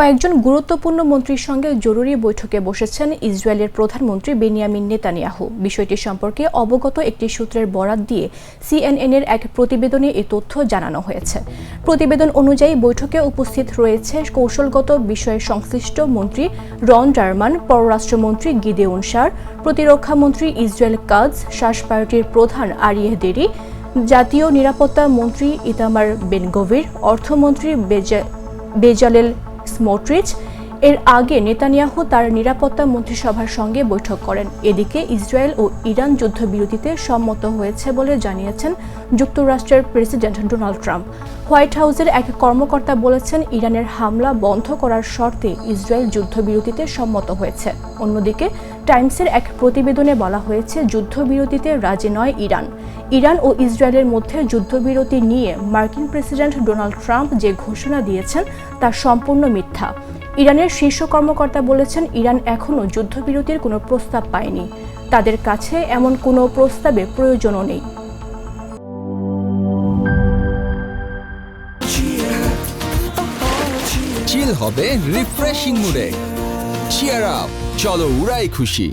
কয়েকজন গুরুত্বপূর্ণ মন্ত্রীর সঙ্গে জরুরি বৈঠকে বসেছেন ইসরায়েলের প্রধানমন্ত্রী বেনিয়ামিন নেতানিয়াহু। বিষয়টি সম্পর্কে অবগত একটি সূত্রের বরাত দিয়ে সিএনএনের এক প্রতিবেদনে এ তথ্য জানানো হয়েছে। প্রতিবেদন অনুযায়ী বৈঠকে উপস্থিত রয়েছে কৌশলগত বিষয়ে সংশ্লিষ্ট মন্ত্রী রন ডারমান, পররাষ্ট্রমন্ত্রী গিদেউন প্রতিরক্ষা মন্ত্রী ইসরায়েল কাজ শাস পার্টির প্রধান আরিয়ে দেরি, জাতীয় নিরাপত্তা মন্ত্রী ইতামার বেনগভির, অর্থমন্ত্রী বেজা বেজালেল স্মোট্রিচ এর আগে নেতানিয়াহু তার নিরাপত্তা মন্ত্রিসভার সঙ্গে বৈঠক করেন। এদিকে ইসরায়েল ও ইরান যুদ্ধবিরতিতে সম্মত হয়েছে বলে জানিয়েছেন যুক্তরাষ্ট্রের প্রেসিডেন্ট ডোনাল্ড ট্রাম্প। হোয়াইট হাউসের এক কর্মকর্তা বলেছেন, ইরানের হামলা বন্ধ করার শর্তে ইসরায়েল যুদ্ধবিরতিতে সম্মত হয়েছে। অন্যদিকে টাইমসের এক প্রতিবেদনে বলা হয়েছে, যুদ্ধবিরতিতে রাজি নয় ইরান। ইরান ও ইসরায়েলের মধ্যে যুদ্ধবিরতি নিয়ে মার্কিন প্রেসিডেন্ট ডোনাল্ড ট্রাম্প যে ঘোষণা দিয়েছেন, তা সম্পূর্ণ মিথ্যা। ইরানের শীর্ষ কর্মকর্তা বলেছেন, ইরান এখনও যুদ্ধবিরতির কোনো প্রস্তাব পায়নি। তাদের কাছে এমন কোনো প্রস্তাবে প্রয়োজনও নেই। চিল হবে রিফ্রেশিং মুডে চিয়ার আপ চলো উড়াই খুশি।